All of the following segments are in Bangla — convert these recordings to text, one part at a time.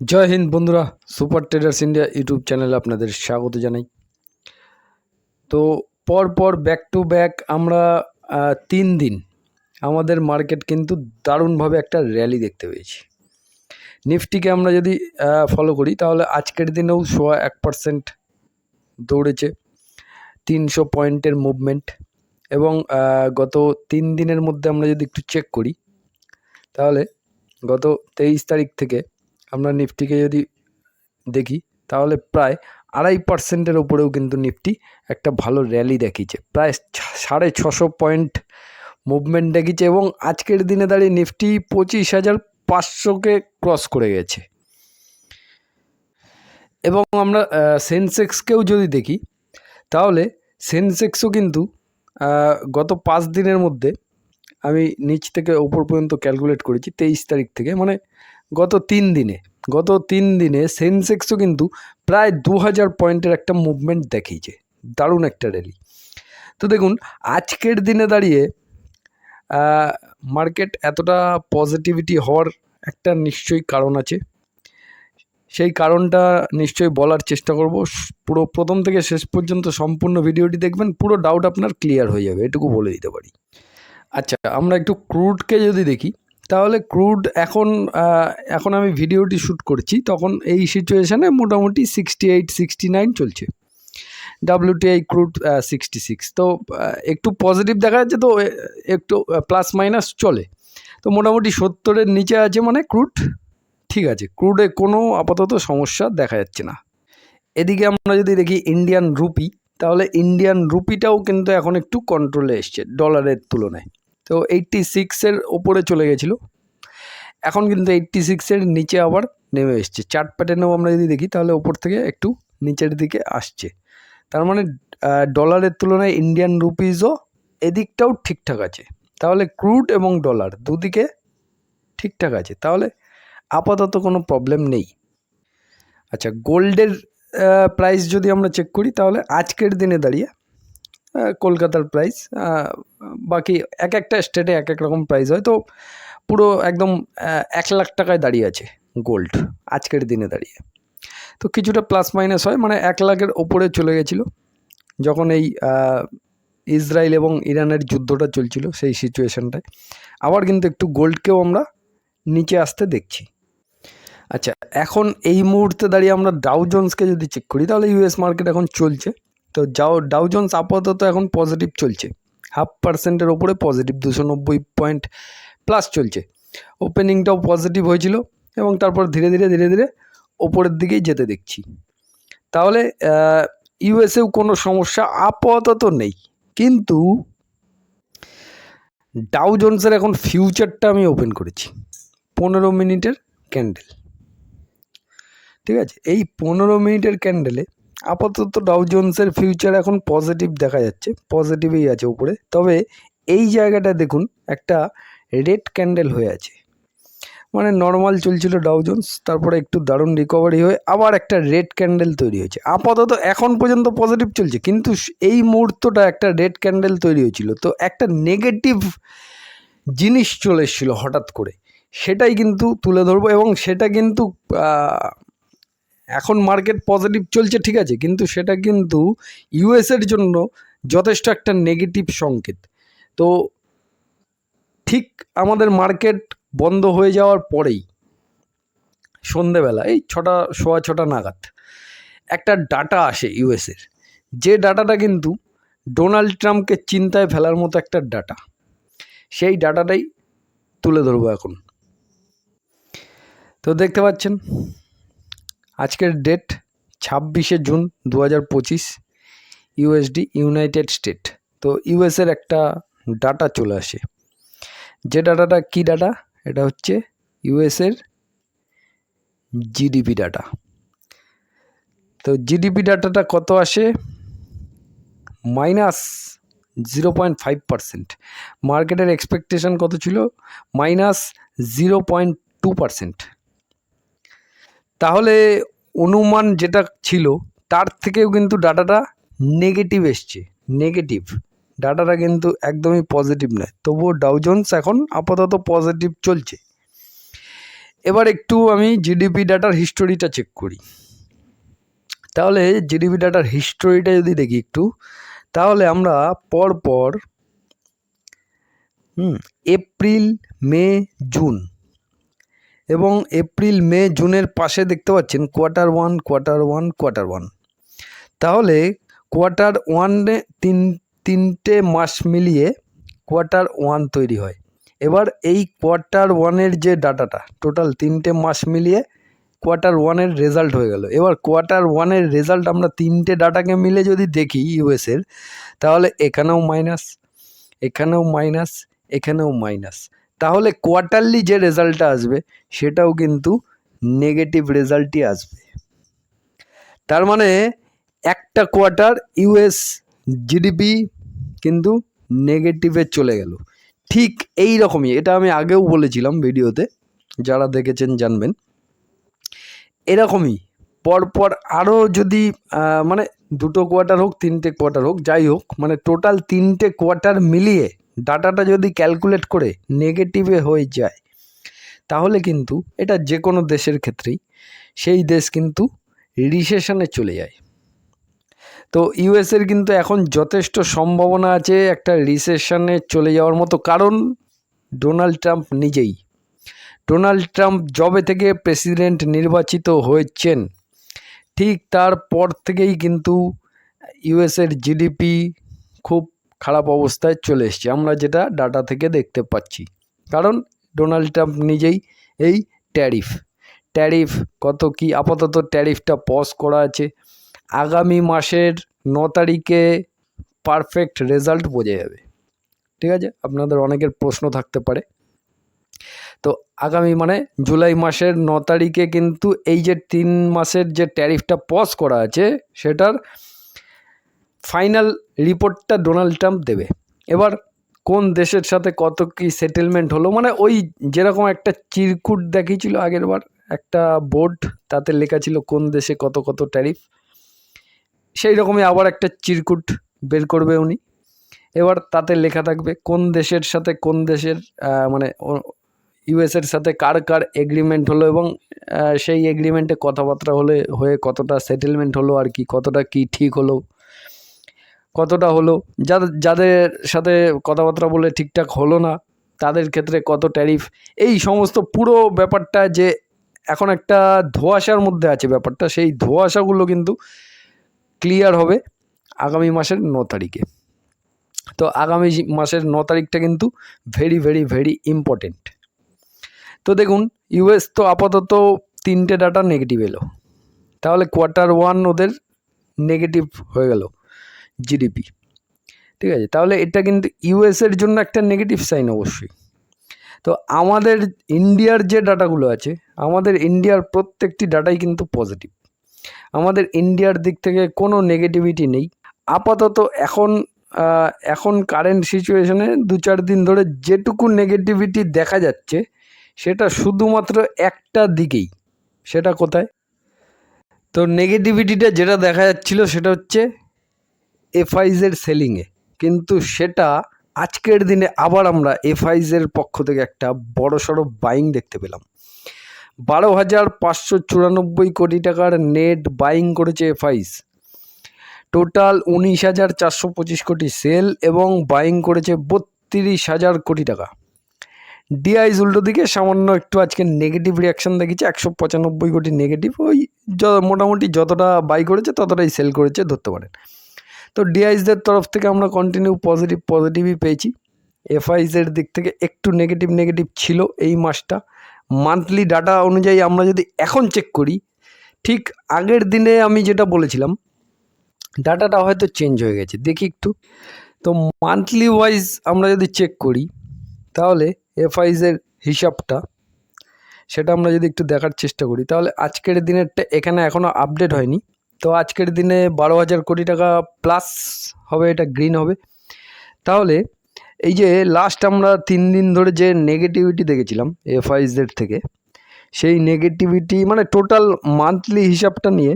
জয় হিন্দ বন্ধুরা, সুপার ট্রেডার্স ইন্ডিয়া ইউটিউব চ্যানেলে আপনাদের স্বাগত জানাই। তো পর পর ব্যাক টু ব্যাক আমরা তিন দিন আমাদের মার্কেট কিন্তু দারুণভাবে একটা র্যালি দেখতে পেয়েছি। নিফটিকে আমরা যদি ফলো করি, তাহলে আজকের দিনেও সোয়া এক পার্সেন্ট দৌড়েছে, তিনশো পয়েন্টের মুভমেন্ট এবং গত তিন দিনের মধ্যে আমরা যদি একটু চেক করি, তাহলে গত তেইশ তারিখ থেকে আমরা নিফটিকে যদি দেখি, তাহলে প্রায় আড়াই পার্সেন্টের ওপরেও কিন্তু নিফটি একটা ভালো র্যালি দেখিয়েছে। প্রায় সাড়ে ছশো পয়েন্ট মুভমেন্ট দেখিয়েছে এবং আজকের দিনে দাঁড়িয়ে নিফটি পঁচিশ হাজার পাঁচশোকে ক্রস করে গেছে। এবং আমরা সেন্সেক্সকেও যদি দেখি, তাহলে সেন্সেক্সও কিন্তু গত পাঁচ দিনের মধ্যে আমি নিচ থেকে ওপর পর্যন্ত ক্যালকুলেট করেছি তেইশ তারিখ থেকে মানে গত তিন দিনে, গত তিন দিনে সেন্সেক্সও কিন্তু প্রায় দু হাজার পয়েন্টের একটা মুভমেন্ট দেখিয়েছে। দারুণ একটা র্যালি তো দেখুন, আজকের দিনে দাঁড়িয়ে মার্কেট এতটা পজিটিভিটি হওয়ার একটা নিশ্চয়ই কারণ আছে। সেই কারণটা নিশ্চয়ই বলার চেষ্টা করব। পুরো প্রথম থেকে শেষ পর্যন্ত সম্পূর্ণ ভিডিওটি দেখবেন, পুরো ডাউট আপনার ক্লিয়ার হয়ে যাবে, এটুকু বলে দিতে পারি। আচ্ছা আমরা একটু ক্রুডকে যদি দেখি তাহলে ক্রুড এখন এখন আমি ভিডিওটি শ্যুট করছি, তখন এই সিচুয়েশানে মোটামুটি সিক্সটি এইট সিক্সটি নাইন চলছে ডাব্লিউটিআই ক্রুড সিক্সটি সিক্স তো একটু পজিটিভ দেখা যাচ্ছে, তো একটু প্লাস মাইনাস চলে। তো মোটামুটি সত্তরের নিচে আছে মানে ক্রুড ঠিক আছে ক্রুডে কোনো আপাতত সমস্যা দেখা যাচ্ছে না। এদিকে আমরা যদি দেখি ইন্ডিয়ান রুপি তাহলে ইন্ডিয়ান রুপিটাও কিন্তু এখন একটু কন্ট্রোলে এসছে ডলারের তুলনায়। তো এইট্টি সিক্সের ওপরে চলে গেছিল। এখন কিন্তু এইট্টি সিক্সের নিচে আবার নেমে এসছে। চার্ট প্যাটার্নেও আমরা যদি দেখি, তাহলে ওপর থেকে একটু নিচের দিকে আসছে। তার মানে ডলারের তুলনায় ইন্ডিয়ান রুপিজও এদিকটাও ঠিকঠাক আছে। তাহলে ক্রুড এবং ডলার দুদিকে ঠিকঠাক আছে। তাহলে আপাতত কোনো প্রবলেম নেই। আচ্ছা গোল্ডের প্রাইস যদি আমরা চেক করি, তাহলে আজকের দিনে দাঁড়িয়ে কলকাতার প্রাইস বাকি এক একটা স্টেটে এক এক রকম প্রাইস হয়। তো পুরো একদম এক লাখ টাকায় দাঁড়িয়ে আছে গোল্ড আজকের দিনে দাঁড়িয়ে। তো কিছুটা প্লাস মাইনাস হয় মানে এক লাখের ওপরে চলে গেছিল। যখন এই ইসরায়েল এবং ইরানের যুদ্ধটা চলছিল সেই সিচুয়েশনটায় আবার কিন্তু একটু গোল্ডকেও আমরা নিচে আসতে দেখছি। আচ্ছা এখন এই মুহূর্তে দাঁড়িয়ে আমরা ডাউ জোন্সকে যদি চেক করি, তাহলে ইউএস মার্কেট এখন চলছে। তো যাও ডাউ জোন্স আপাতত এখন পজিটিভ চলছে। হাফ পার্সেন্টের ওপরে পজিটিভ দুশো নব্বই পয়েন্ট প্লাস চলছে। ওপেনিংটাও পজিটিভ হয়েছিল এবং তারপর ধীরে ধীরে ধীরে ধীরে ওপরের দিকেই যেতে দেখছি। তাহলে ইউএসএও কোনো সমস্যা আপাতত নেই। কিন্তু ডাউ জোন্সের এখন ফিউচারটা আমি ওপেন করেছি। পনেরো মিনিটের ক্যান্ডেল ঠিক আছে? এই পনেরো মিনিটের ক্যান্ডেলে আপাতত ডাউ জোন্সের ফিউচার এখন পজিটিভ দেখা যাচ্ছে পজিটিভই আছে উপরে। তবে এই জায়গাটা দেখুন, একটা রেড ক্যান্ডেল হয়ে আছে। মানে নর্মাল চলছিল জোন্স তারপরে একটু দারুণ রিকভারি হয়ে আবার একটা রেড ক্যান্ডেল তৈরি হয়েছে। আপাতত এখন পর্যন্ত পজিটিভ চলছে, কিন্তু এই মুহূর্তটা একটা রেড ক্যান্ডেল তৈরি হয়েছিল। তো একটা নেগেটিভ জিনিস চলে এসেছিল হঠাৎ করে। সেটাই কিন্তু তুলে ধরবো এবং সেটা কিন্তু এখন মার্কেট পজিটিভ চলছে, ঠিক আছে? কিন্তু সেটা কিন্তু ইউএসের জন্য যথেষ্ট একটা নেগেটিভ সংকেত। তো ঠিক আমাদের মার্কেট বন্ধ হয়ে যাওয়ার পরেই সন্ধেবেলা, এই ছটা, সোয়া ছটা নাগাদ, একটা ডাটা আসে ইউএসের যে ডাটাটা কিন্তু ডোনাল্ড ট্রাম্পকে চিন্তায় ফেলার মতো একটা ডাটা সেই ডাটাটাই তুলে ধরবো এখন। তো দেখতে পাচ্ছেন আজকের ডেট ছাব্বিশে জুন দু হাজার পঁচিশ ইউএসডি ইউনাইটেড স্টেট তো ইউএসের একটা ডাটা চলে আসে। যে ডাটাটা কি ডাটা এটা হচ্ছে ইউএসের জিডিপি ডাটা তো জিডিপি ডাটাটা কত আসে? Minus zero point five percent. মার্কেটের এক্সপেকটেশন কত ছিল? Minus zero point two percent. তাহলে অনুমান যেটা ছিল, তার থেকেও কিন্তু ডাটাটা নেগেটিভ এসছে নেগেটিভ ডাটাটা কিন্তু একদমই পজিটিভ নয়। তবুও ডাউজন্স এখন আপাতত পজিটিভ চলছে। এবার একটু আমি জিডিপি ডাটার হিস্টোরিটা চেক করি। তাহলে জিডিপি ডাটার হিস্টোরিটা যদি দেখি একটু, তাহলে আমরা পর পর হুম এপ্রিল মে জুন এবং এপ্রিল, মে, জুনের পাশে দেখতে পাচ্ছেন quarter one quarter one quarter one. তাহলে কোয়ার্টার ওয়ানে তিন, তিনটে মাস মিলিয়ে কোয়ার্টার ওয়ান তৈরি হয়। এবার এই কোয়ার্টার ওয়ানের যে ডাটাটা, টোটাল তিনটে মাস মিলিয়ে কোয়ার্টার ওয়ানের রেজাল্ট হয়ে গেল। এবার কোয়ার্টার ওয়ানের রেজাল্ট আমরা তিনটে ডাটাকে মিলে যদি দেখি ইউএসের তাহলে এখানেও মাইনাস এখানেও মাইনাস এখানেও মাইনাস। তাহলে কোয়ার্টারলি যে রেজাল্টটা আসবে, সেটাও কিন্তু নেগেটিভ রেজাল্টই আসবে। তার মানে একটা কোয়ার্টার ইউএস জিডিপি কিন্তু নেগেটিভে চলে গেল। ঠিক এই রকমই, এটা আমি আগেও বলেছিলাম ভিডিওতে, যারা দেখেছেন জানবেন। এরকমই, পরপর আরও যদি মানে দুটো কোয়ার্টার হোক, তিনটে কোয়ার্টার হোক, যাই হোক মানে টোটাল তিনটে কোয়ার্টার মিলিয়ে ডাটাটা যদি ক্যালকুলেট করে নেগেটিভে হয়ে যায়, তাহলে কিন্তু এটা যে কোনো দেশের ক্ষেত্রেই, সেই দেশ কিন্তু রিসেশনে চলে যায়। তো ইউএসের কিন্তু এখন যথেষ্ট সম্ভাবনা আছে একটা রিসেশনে চলে যাওয়ার মতো, কারণ ডোনাল্ড ট্রাম্প নিজেই। ডোনাল্ড ট্রাম্প জবে থেকে প্রেসিডেন্ট নির্বাচিত হয়েছেন। ঠিক তারপর থেকেই কিন্তু ইউএসের জিডিপি খুব খারাপ অবস্থায় চলে এসছে। আমরা যেটা ডাটা থেকে দেখতে পাচ্ছি। কারণ ডোনাল্ড ট্রাম্প নিজেই এই ট্যারিফ ট্যারিফ কত কি আপাতত ট্যারিফটা পজ করা আছে। আগামী মাসের ন তারিখে পারফেক্ট রেজাল্ট বোঝা যাবে। ঠিক আছে? আপনাদের অনেকের প্রশ্ন থাকতে পারে। তো আগামী মানে জুলাই মাসের ন তারিখে কিন্তু এই যে তিন মাসের যে ট্যারিফটা পজ করা আছে, সেটার ফাইনাল রিপোর্টটা ডোনাল্ড ট্রাম্প দেবে। এবার কোন দেশের সাথে কত কি সেটেলমেন্ট হলো? মানে ওই যেরকম একটা চিরকুট দেখিয়েছিল আগের বার, একটা বোর্ড, তাতে লেখা ছিল কোন দেশে কত কত ট্যারিফ। সেই রকমই আবার একটা চিরকুট বের করবে উনি। এবার তাতে লেখা থাকবে কোন দেশের সাথে কোন দেশের মানে ইউএসের সাথে কার কার এগ্রিমেন্ট হলো এবং সেই এগ্রিমেন্টে কথাবার্তা হলে হয়ে কতটা সেটেলমেন্ট হলো আর কি, কতটা কি ঠিক হলো। কতটা হলো? যাদের যাদের সাথে কথাবার্তা বলে ঠিকঠাক হলো না, তাদের ক্ষেত্রে কত ট্যারিফ এই সমস্ত পুরো ব্যাপারটা যে এখন একটা ধোঁয়াশার মধ্যে আছে ব্যাপারটা, সেই ধোঁয়াশাগুলো কিন্তু ক্লিয়ার হবে আগামী মাসের ন তারিখে। তো আগামী মাসের ন তারিখটা কিন্তু ভেরি ভেরি ভেরি ইম্পর্টেন্ট তো দেখুন ইউএস তো আপাতত তিনটে ডাটা নেগেটিভ এলো। তাহলে কোয়ার্টার ওয়ান ওদের নেগেটিভ হয়ে গেল। জিডিপি ঠিক আছে? তাহলে এটা কিন্তু ইউএসের জন্য একটা নেগেটিভ সাইন অবশ্যই। তো আমাদের ইন্ডিয়ার যে ডাটাগুলো আছে, আমাদের ইন্ডিয়ার প্রত্যেকটি ডাটাই কিন্তু পজিটিভ আমাদের ইন্ডিয়ার দিক থেকে কোনো নেগেটিভিটি নেই। আপাতত এখন এখন কারেন্ট সিচুয়েশনে দু চার দিন ধরে যেটুকু নেগেটিভিটি দেখা যাচ্ছে, সেটা শুধুমাত্র একটা দিকেই। সেটা কোথায়? তো নেগেটিভিটিটা যেটা দেখা যাচ্ছিল সেটা হচ্ছে এফআইজের সেলিংয়ে কিন্তু সেটা আজকের দিনে আবার আমরা এফআইজের পক্ষ থেকে একটা বড় সড়ো বাইং দেখতে পেলাম। বারো হাজার পাঁচশো চুরানব্বই কোটি টাকার নেট বাইং করেছে এফআইস টোটাল উনিশ হাজার চারশো পঁচিশ কোটি সেল এবং বাইং করেছে বত্রিশ হাজার কোটি টাকা। ডিআইস উল্টো দিকে, সামান্য একটু আজকে নেগেটিভ রিয়াকশন দেখেছে একশো পঁচানব্বই কোটি নেগেটিভ ওই মোটামুটি যতটা বাই করেছে, ততটাই সেল করেছে, ধরতে পারেন। তো ডিআইসদের তরফ থেকে আমরা কন্টিনিউ পজিটিভ পজিটিভই পেয়েছি। এফআইসের দিক থেকে একটু নেগেটিভ নেগেটিভ ছিল এই মাসটা। মান্থলি ডাটা অনুযায়ী আমরা যদি এখন চেক করি, ঠিক আগের দিনে আমি যেটা বলেছিলাম ডাটাটা হয়তো চেঞ্জ হয়ে গেছে। দেখি একটু। তো মান্থলি ওয়াইজ আমরা যদি চেক করি, তাহলে এফআইসের হিসাবটা, সেটা আমরা যদি একটু দেখার চেষ্টা করি, তাহলে আজকের দিনেরটা এখানে এখনও আপডেট হয়নি। তো আজকের দিনে বারো হাজার কোটি টাকা প্লাস হবে, এটা গ্রিন হবে। তাহলে এই যে লাস্ট আমরা তিন দিন ধরে যে নেগেটিভিটি দেখেছিলাম এফআইসদের থেকে, সেই নেগেটিভিটি মানে টোটাল মান্থলি হিসাবটা নিয়ে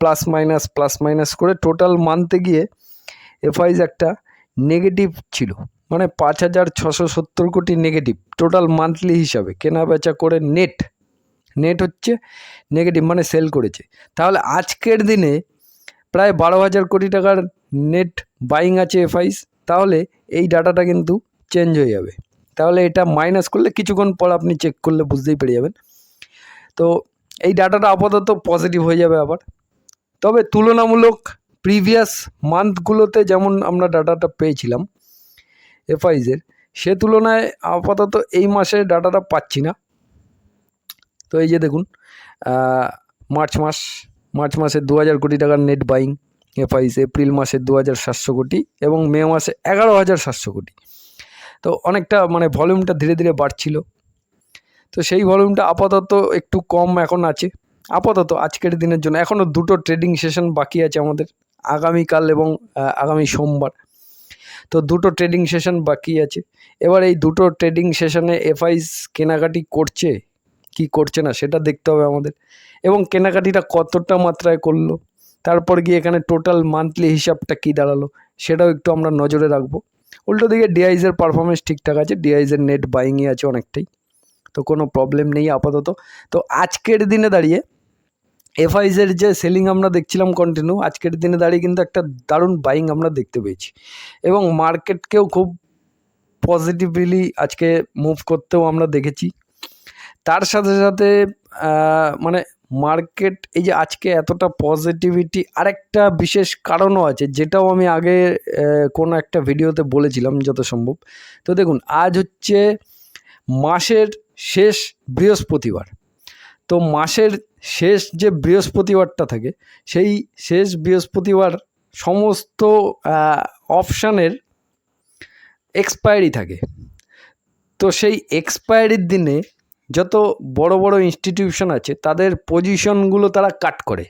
প্লাস মাইনাস প্লাস মাইনাস করে টোটাল মান্থে গিয়ে এফআইস একটা নেগেটিভ ছিল। মানে পাঁচ হাজার ছশো সত্তর কোটি নেগেটিভ টোটাল মান্থলি হিসাবে কেনা বেচা করে নেট নেট হচ্ছে নেগেটিভ মানে সেল করেছে। তাহলে আজকের দিনে প্রায় বারো হাজার কোটি টাকার নেট বাইং আছে এফআইস তাহলে এই ডাটাটা কিন্তু চেঞ্জ হয়ে যাবে। তাহলে এটা মাইনাস করলে কিছুক্ষণ পর আপনি চেক করলে বুঝতেই পেরে যাবেন। তো এই ডাটাটা আপাতত পজিটিভ হয়ে যাবে আবার। তবে তুলনামূলক প্রিভিয়াস মান্থগুলোতে যেমন আমরা ডাটাটা পেয়েছিলাম এফআইজের সে তুলনায় আপাতত এই মাসে ডাটাটা পাচ্ছি না। তো এই যে দেখুন মার্চ মাস, মার্চ মাসে দু হাজার কোটি টাকার নেট বাইং এফআইস এপ্রিল মাসে দু হাজার সাতশো কোটি এবং মে মাসে এগারো হাজার সাতশো কোটি। তো অনেকটা মানে ভলিউমটা ধীরে ধীরে বাড়ছিল। তো সেই ভলিউমটা আপাতত একটু কম এখন আছে। আপাতত আজকের দিনের জন্য এখনও দুটো ট্রেডিং সেশন বাকি আছে আমাদের, আগামীকাল এবং আগামী সোমবার। তো দুটো ট্রেডিং সেশন বাকি আছে। এবার এই দুটো ট্রেডিং সেশনে এফআইস কেনাকাটি করছে কি করছে না, সেটা দেখতে হবে আমাদের। এবং কেনাকাটিটা কতটা মাত্রায় করল, তারপর গিয়ে এখানে টোটাল মান্থলি হিসাবটা কী দাঁড়াল, সেটাও একটু আমরা নজরে রাখব। উল্টো দিকে ডিআইজের পারফরমেন্স ঠিকঠাক আছে ডিআইজের নেট বাইংই আছে অনেকটাই, তো কোনো প্রবলেম নেই আপাতত। তো আজকের দিনে দাঁড়িয়ে এফআইজের যে সেলিং আমরা দেখছিলাম কন্টিনিউ আজকের দিনে দাঁড়িয়ে কিন্তু একটা দারুণ বাইং আমরা দেখতে পেয়েছি। এবং মার্কেটকেও খুব পজিটিভলি আজকে মুভ করতেও আমরা দেখেছি। তার সাথে সাথে মানে মার্কেট এই যে আজকে এতটা পজিটিভিটি আরেকটা বিশেষ কারণও আছে, যেটাও আমি আগে কোনো একটা ভিডিওতে বলেছিলাম যত সম্ভব। তো দেখুন, আজ হচ্ছে মাসের শেষ বৃহস্পতিবার। তো মাসের শেষ যে বৃহস্পতিবারটা থাকে, সেই শেষ বৃহস্পতিবার সমস্ত অপশানের এক্সপায়ারি থাকে। তো সেই এক্সপায়ারির দিনে যত বড় বড় ইনস্টিটিউশন আছে, তাদের পজিশনগুলো তারা কাট করে।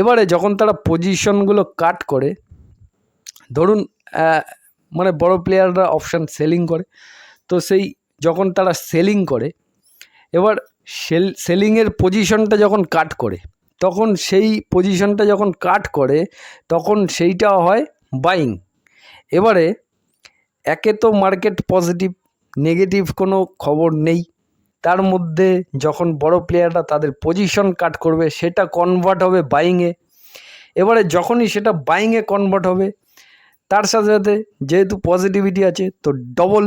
এবারে যখন তারা পজিশনগুলো কাট করে, ধরুন মানে বড় প্লেয়াররা অপশান সেলিং করে, তো সেই যখন তারা সেলিং করে, এবার সেল সেলিংয়ের পজিশনটা যখন কাট করে, তখন সেই পজিশনটা যখন কাট করে, তখন সেইটা হয় বাইং এবারে একে তো মার্কেট পজিটিভ নেগেটিভ কোনো খবর নেই। তার মধ্যে যখন বড় প্লেয়াররা তাদের পজিশন কাট করবে, সেটা কনভার্ট হবে বাইংয়ে এবারে যখনই সেটা বাইংয়ে কনভার্ট হবে, তার সাথে সাথে যেহেতু পজিটিভিটি আছে, তো ডবল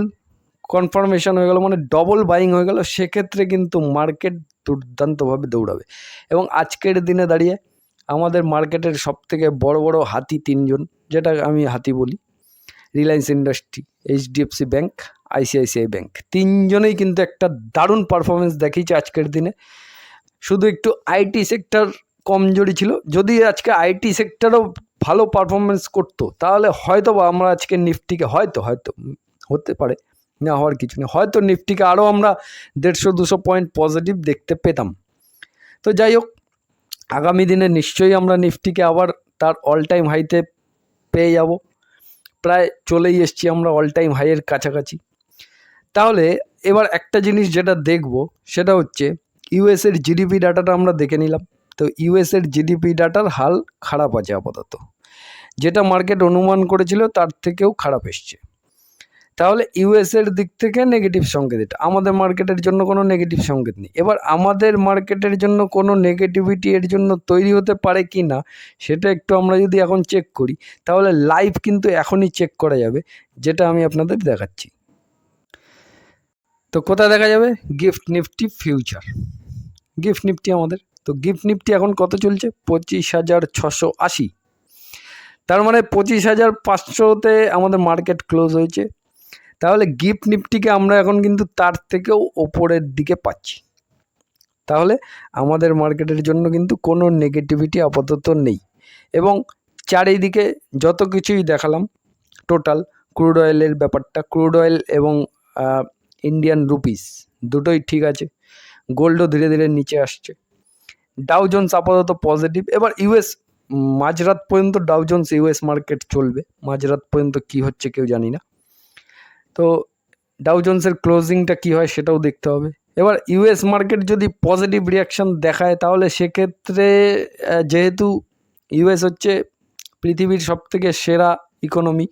কনফার্মেশন হয়ে গেল মানে ডবল বাইং হয়ে গেল, সেক্ষেত্রে কিন্তু মার্কেট দুর্দান্তভাবে দৌড়াবে। এবং আজকের দিনে দাঁড়িয়ে আমাদের মার্কেটের সবথেকে বড় বড় হাতি তিনজন যেটা আমি হাতি বলি Reliance industry HDFC bank ICICI bank. তিনজনেই কিন্তু একটা দারুণ পারফরমেন্স দেখিয়েছে আজকের দিনে। শুধু একটু আইটি সেক্টর কমজোরি ছিল। যদি আজকে আইটি সেক্টরও ভালো পারফরমেন্স করতো, তাহলে হয়তো বা আমরা আজকে নিফটিকে, হয়তো হয়তো, হতে পারে, না হওয়ার কিছু নেই। হয়তো নিফটিকে আরও আমরা দেড়শো, দুশো পয়েন্ট পজিটিভ দেখতে পেতাম। তো যাই হোক, আগামী দিনে নিশ্চয়ই আমরা নিফটিকে আবার তার অল টাইম হাইতে পেয়ে যাব। প্রায় চলেই এসছি আমরা অল টাইম হাইয়ের কাছাকাছি। তাহলে এবার একটা জিনিস যেটা দেখব, সেটা হচ্ছে ইউএসের জিডিপি ডাটাটা আমরা দেখে নিলাম। তো ইউএসের জিডিপি ডাটার হাল খারাপ আছে আপাতত। যেটা মার্কেট অনুমান করেছিল, তার থেকেও খারাপ এসছে। তাহলে ইউএসের দিক থেকে নেগেটিভ সংকেত এটা। আমাদের মার্কেটের জন্য কোনো নেগেটিভ সংকেত নেই। এবার আমাদের মার্কেটের জন্য কোনো নেগেটিভিটি এর জন্য তৈরি হতে পারে কি না, সেটা একটু আমরা যদি এখন চেক করি, তাহলে লাইভ কিন্তু এখনই চেক করা যাবে, যেটা আমি আপনাদের দেখাচ্ছি। তো কোথায় দেখা যাবে? GIFT Nifty future GIFT Nifty আমাদের। তো গিফট নিফটি এখন কত চলছে? পঁচিশ হাজার ছশো আশি। তার মানে পঁচিশ হাজার পাঁচশোতে আমাদের মার্কেট ক্লোজ হয়েছে। তাহলে গিফট নিফটিকে আমরা এখন কিন্তু তার থেকেও ওপরের দিকে পাচ্ছি। তাহলে আমাদের মার্কেটের জন্য কিন্তু কোনো নেগেটিভিটি আপাতত নেই। এবং চারিদিকে যত কিছুই দেখালাম টোটাল ক্রুড অয়েলের ব্যাপারটা ক্রুড অয়েল এবং ইন্ডিয়ান রুপিস দুটোই ঠিক আছে। গোল্ডও ধীরে ধীরে নিচে আসছে। ডাউ জোন্স আপাতত পজিটিভ এবার ইউএস মাঝরাত পর্যন্ত ডাউ জোন্স ইউএস মার্কেট চলবে। মাঝরাত পর্যন্ত কি হচ্ছে কেউ জানি না। তো ডাউ জোন্সের ক্লোজিংটা কী হয় সেটাও দেখতে হবে। এবার ইউএস মার্কেট যদি পজিটিভ রিয়াকশন দেখায়, তাহলে সেক্ষেত্রে যেহেতু ইউএস হচ্ছে পৃথিবীর সবথেকে সেরা ইকোনমি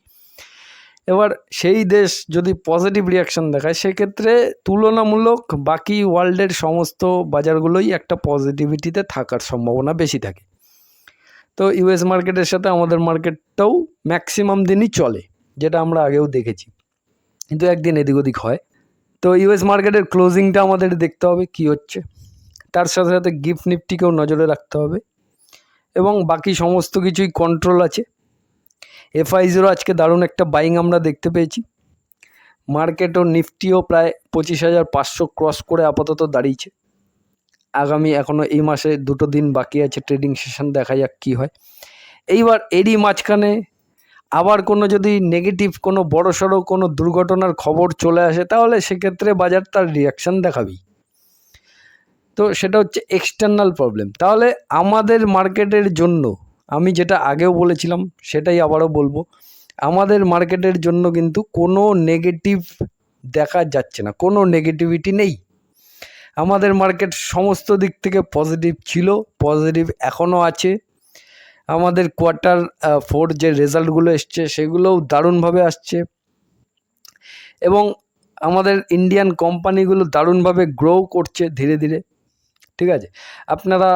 এবার সেই দেশ যদি পজিটিভ রিয়াকশন দেখায়, সেক্ষেত্রে তুলনামূলক বাকি ওয়ার্ল্ডের সমস্ত বাজারগুলোই একটা পজিটিভিটিতে থাকার সম্ভাবনা বেশি থাকে। তো ইউএস মার্কেটের সাথে আমাদের মার্কেটটাও ম্যাক্সিমাম দিনই চলে, যেটা আমরা আগেও দেখেছি। কিন্তু একদিন এদিক ওদিক হয়। তো ইউএস মার্কেটের ক্লোজিংটা আমাদের দেখতে হবে কি হচ্ছে। তার সাথে সাথে গিফট নিফটিকেও নজরে রাখতে হবে। এবং বাকি সমস্ত কিছুই কন্ট্রোল আছে। এফআই জিরো আজকে দারুণ একটা বাইং আমরা দেখতে পেয়েছি। মার্কেটও নিফটিও প্রায় পঁচিশ হাজার পাঁচশো ক্রস করে আপাতত দাঁড়িয়েছে। আগামী এখনও এই মাসে দুটো দিন বাকি আছে ট্রেডিং সেশন দেখা যাক কী হয়। এইবার এরই মাঝখানে আবার কোনো যদি নেগেটিভ কোনো বড় সড়ো কোনো দুর্ঘটনার খবর চলে আসে, তাহলে সেক্ষেত্রে বাজার তার রিয়াকশান দেখাবেই। তো সেটা হচ্ছে এক্সটার্নাল প্রবলেম তাহলে আমাদের মার্কেটের জন্য আমি যেটা আগেও বলেছিলাম, সেটাই আবারও বলব। আমাদের মার্কেটের জন্য কিন্তু কোনো নেগেটিভ দেখা যাচ্ছে না, কোনো নেগেটিভিটি নেই। আমাদের মার্কেট সমস্ত দিক থেকে পজিটিভ ছিল পজিটিভ এখনও আছে। আমাদের কোয়ার্টার ফোর যে রেজাল্টগুলো এসছে, সেগুলোও দারুণভাবে আসছে। এবং আমাদের ইন্ডিয়ান কোম্পানিগুলো দারুণভাবে গ্রো করছে ধীরে ধীরে, ঠিক আছে? আপনারা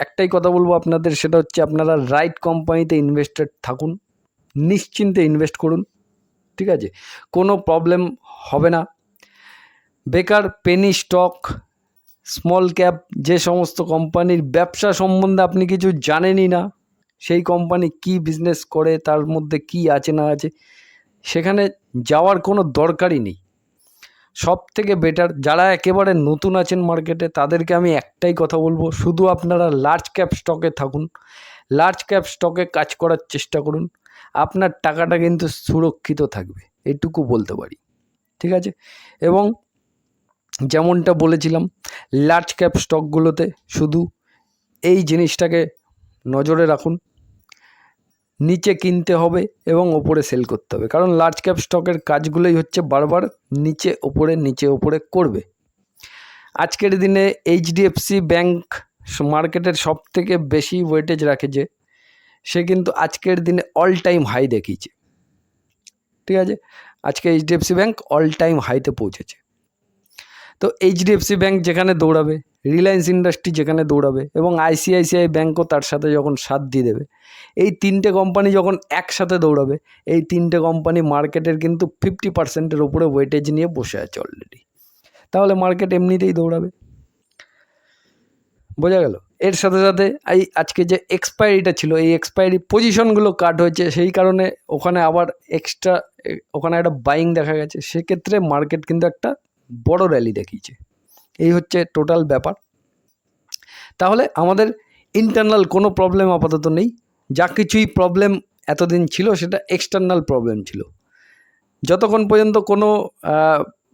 একটাই কথা বলব আপনাদের, সেটা হচ্ছে আপনারা রাইট কোম্পানিতে ইনভেস্টেড থাকুন, নিশ্চিন্তে ইনভেস্ট করুন, ঠিক আছে? কোনো প্রবলেম হবে না। বেকার পেনি স্টক স্মল ক্যাপ যে সমস্ত কোম্পানির ব্যবসা সম্বন্ধে আপনি কিছু জানেনই না, সেই কোম্পানি কি বিজনেস করে, তার মধ্যে কি আছে, না আছে, সেখানে যাওয়ার কোনো দরকারই নেই। সব থেকে বেটার যারা একেবারে নতুন আছেন মার্কেটে তাদেরকে আমি একটাই কথা বলব, শুধু আপনারা লার্জ ক্যাপ স্টকে থাকুন। লার্জ ক্যাপ স্টকে কাজ করার চেষ্টা করুন। আপনার টাকাটা কিন্তু সুরক্ষিত থাকবে, এটুকু বলতে পারি। ঠিক আছে? এবং যেমনটা বলেছিলাম লার্জ ক্যাপ স্টকগুলোতে শুধু এই জিনিসটাকে নজরে রাখুন। নিচে কিনতে হবে এবং ওপরে সেল করতে হবে। কারণ লার্জ ক্যাপ স্টকের কাজগুলোই হচ্ছে বারবার নিচে, ওপরে নিচে, ওপরে করবে। আজকের দিনে এইচডিএফসি ব্যাংক মার্কেটের সব থেকে বেশি ওয়েটেজ রাখে যে, সে কিন্তু আজকের দিনে অল টাইম হাই দেখিয়েছে। ঠিক আছে? আজকে এইচডিএফসি ব্যাংক অল টাইম হাইতে পৌঁছেছে। তো এইচডিএফসি ব্যাংক যেখানে দৌড়াবে রিলায়েন্স ইন্ডাস্ট্রি যেখানে দৌড়াবে এবং আইসিআইসিআই ব্যাঙ্কও তার সাথে যখন সাথ দিয়ে দেবে, এই তিনটে কোম্পানি যখন একসাথে দৌড়াবে, এই তিনটে কোম্পানি মার্কেটের কিন্তু ফিফটি পার্সেন্টের ওপরে ওয়েটেজ নিয়ে বসে আছে অলরেডি তাহলে মার্কেট এমনিতেই দৌড়াবে। বোঝা গেল? এর সাথে সাথে এই আজকে যে এক্সপায়ারিটা ছিল, এই এক্সপায়ারি পজিশনগুলো কাট হয়েছে, সেই কারণে ওখানে আবার এক্সট্রা ওখানে একটা বাইং দেখা গেছে, সেক্ষেত্রে মার্কেট কিন্তু একটা বড় র্যালি দেখিয়েছে। এই হচ্ছে টোটাল ব্যাপার। তাহলে আমাদের ইন্টারনাল কোনো প্রবলেম আপাতত নেই। যা কিছুই প্রবলেম এতদিন ছিল, সেটা এক্সটার্নাল প্রবলেম ছিল। যতক্ষণ পর্যন্ত কোনো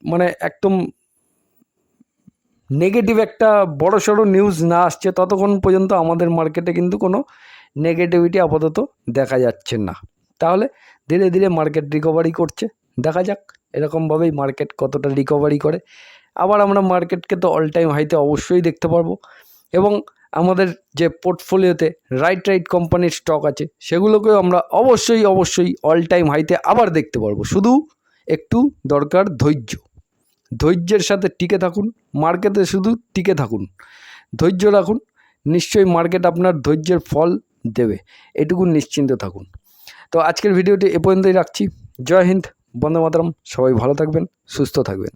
মানে একদম নেগেটিভ একটা বড় সড়ো নিউজ না আসছে, ততক্ষণ পর্যন্ত আমাদের মার্কেটে কিন্তু কোনো নেগেটিভিটি আপাতত দেখা যাচ্ছে না। তাহলে ধীরে ধীরে মার্কেট রিকভারি করছে। দেখা যাক। এরকমভাবেই মার্কেট কতটা রিকভারি করে। আবার আমরা মার্কেটকে তো অল টাইম হাইতে অবশ্যই দেখতে পারব। এবং আমাদের যে পোর্টফোলিওতে রাইট রাইট কোম্পানির স্টক আছে, সেগুলোকেও আমরা অবশ্যই অবশ্যই অল টাইম হাইতে আবার দেখতে পারব। শুধু একটু দরকার ধৈর্য। ধৈর্যের সাথে টিকে থাকুন মার্কেটে শুধু টিকে থাকুন। ধৈর্য রাখুন, নিশ্চয়ই মার্কেট আপনার ধৈর্যের ফল দেবে। এটুকু নিশ্চিন্ত থাকুন। তো আজকের ভিডিওটি এ পর্যন্তই রাখছি। জয় হিন্দ। বন্দে মাতরম সবাই ভালো থাকবেন সুস্থ থাকবেন।